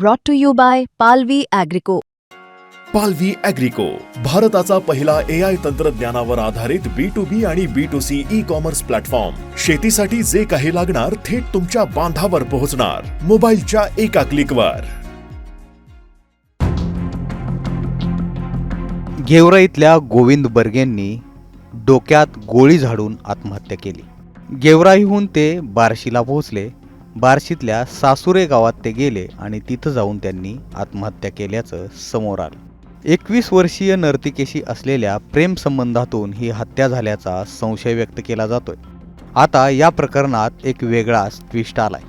brought to you by Palvi Agrico. पालवी अॅग्रिको भारताचा पहिला ए आय तंत्रज्ञानावर आधारित बी टू बी आणि B two C e commerce platform शेतीसाठी जे काही लागणार थेट तुमच्या बांधावर पोहोचणार. मोबाईलच्या एका क्लिकवर गेवरा इथल्या गोविंद बर्गेंनी डोक्यात गोळी झाडून आत्महत्या केली. गेवराईहून ते बार्शीला पोहोचले. बार्शीतल्या सासुरे गावात ते गेले आणि तिथं जाऊन त्यांनी आत्महत्या केल्याचं समोर आलं. एकवीस वर्षीय नर्तिकेशी असलेल्या प्रेमसंबंधातून ही हत्या झाल्याचा संशय व्यक्त केला जातोय. आता या प्रकरणात एक वेगळाच ट्विस्ट आलाय.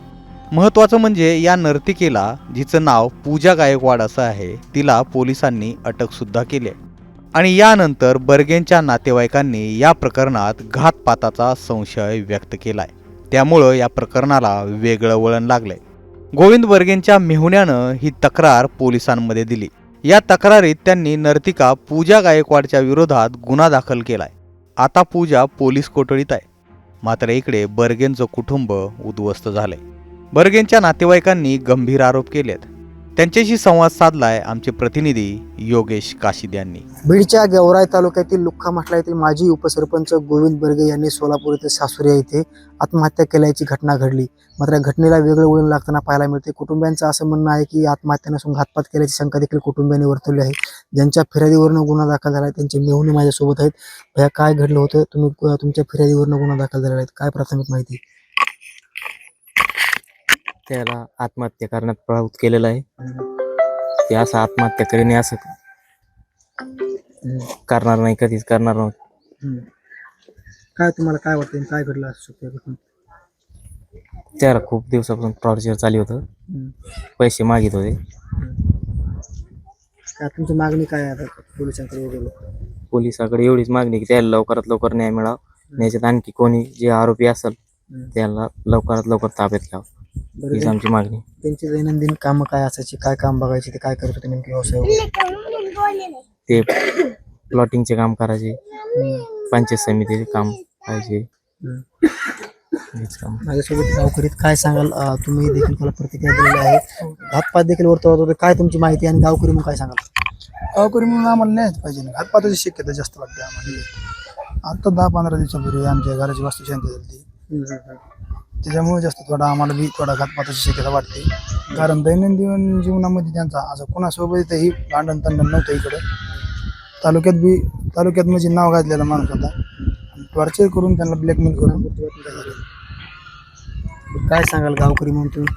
महत्त्वाचं म्हणजे या नर्तिकेला जिचं नाव पूजा गायकवाड असं आहे तिला पोलिसांनी अटकसुद्धा केली आहे. आणि यानंतर बर्गेंच्या नातेवाईकांनी या प्रकरणात घातपाताचा संशय व्यक्त केलाय. त्यामुळं या प्रकरणाला वेगळं वळण लागलंय. गोविंद बर्गेंच्या मेहुण्यानं ही तक्रार पोलिसांमध्ये दिली. या तक्रारीत त्यांनी नर्तिका पूजा गायकवाडच्या विरोधात गुन्हा दाखल केलाय. आता पूजा पोलीस कोठडीत आहे. मात्र इकडे बर्गेंचं कुटुंब उद्ध्वस्त झालंय. बर्गेंच्या नातेवाईकांनी गंभीर आरोप केलेत. त्यांच्याशी संवाद साधलाय आमचे प्रतिनिधी योगेश काशिद यांनी. बीडच्या गेवराई तालुक्यातील लुक्खा म्हटला येथील माजी उपसरपंच गोविंद बर्गे यांनी सोलापूर येथे सासुर्या येथे आत्महत्या केल्याची घटना घडली. मात्र या घटनेला वेगळं वळण लागताना पाहायला मिळते. कुटुंबियांचं असं म्हणणं आहे की आत्महत्या नसून घातपात केल्याची शंका देखील कुटुंबियांनी वर्तवली आहे. ज्यांच्या फिर्यादीवरनं गुन्हा दाखल झाला आहे त्यांचे मेहुणे माझ्यासोबत आहेत. भया काय घडलं होतं? तुम्ही तुमच्या फिर्यादीवरनं गुन्हा दाखल झालेला आहे. काय प्राथमिक माहिती? त्याला आत्महत्या करण्यात प्रवृत्त केलेलं आहे. ते असं आत्महत्या करीने असं करणार नाही कधीच करणार नव्हतं काय तुम्हाला काय वाटतं काय घडलं असू शकतं त्याला खूप दिवसापासून टॉर्चर चालू होतं. पैसे मागित होते. काय तुमची मागणी काय आहे आता पोलिसांकडे वगैरे? पोलिसाकडे एवढीच मागणी की त्याला लवकरात लवकर न्याय मिळावा. न्यायच्यात आणखी कोणी जे आरोपी असेल त्याला लवकरात लवकर ताब्यात घ्यावं. हीच आमची मागणी. त्यांची दैनंदिन कामं काय असायची? काय काम बघायचे? ते काय करत होते नेमके व्यवसाय वगैरे? ते प्लॉटिंगचे काम करायचे. पंचायत समितीचे काम करायचे हम्म. हेच काम. माझ्यासोबत गावकरीत काय सांगाल? अं, तुम्ही देखील मला प्रतिक्रिया दिलेली आहे. हातपात देखील वर्तवत होते. काय तुमची माहिती आणि गावकरी मग काय सांगाल? गावकरी म्हणून आम्हाला न्यायच पाहिजे ना घातपाताची शक्यता जास्त वाटते आम्हाला. आता दहा पंधरा दिवसापूर्वी आमच्या घराची वास्तू शांती झाली त्याच्यामुळे जास्त थोडा आम्हाला बी थोडा घातपाताची शक्यता वाटते. कारण दैनंदिन जीवनामध्ये त्यांचा असं कोणासोबतही भांडण तंडण नव्हतं इकडं. तालुक्यात बी तालुक्यात म्हणजे नाव घातलेला माणूस होता. टॉर्चर करून त्यांना ब्लॅकमेल करून काय सांगाल गावकरी म्हणून तुम्ही?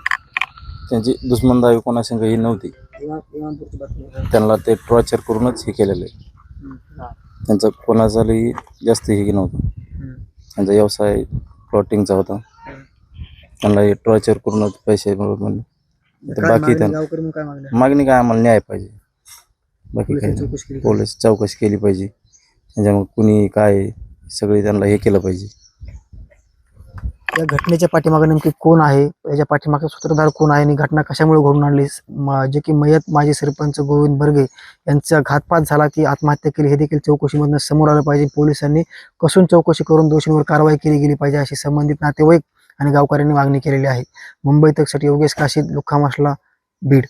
त्यांची दुश्मनदावी कोणासंग ही नव्हती. त्यांना ते टॉर्चर करूनच हे केलेलं आहे. त्यांचं कोणाचाही जास्त हे नव्हतं. त्यांचा व्यवसाय प्लॉटिंगचा होता. त्यांना हे टॉर्चर करूनच पैसे काय बाकी मागणी त्यांना काय मागणी मागणी काय आम्हाला न्याय पाहिजे. बाकी केली पोलीस चौकशी केली पाहिजे. त्याच्यामुळे कुणी काय सगळे त्यांना हे केलं पाहिजे. या घटनेच्या पाठीमागे नेमकी कोण आहे? याच्या पाठीमागे सूत्रधार कोण आहे? आणि घटना कशामुळे घडून आणली? म- जे की मयत माजी सरपंच गोविंद बर्गे यांचा घातपात झाला की आत्महत्या केली हे देखील चौकशीमधून समोर आलं पाहिजे. पोलिसांनी कसून चौकशी करून दोषींवर कारवाई केली गेली पाहिजे अशी संबंधित नातेवाईक आणि गावकऱ्यांनी मागणी केलेली आहे. मुंबई तकसाठी योगेश काशीद लुखामासला बीड.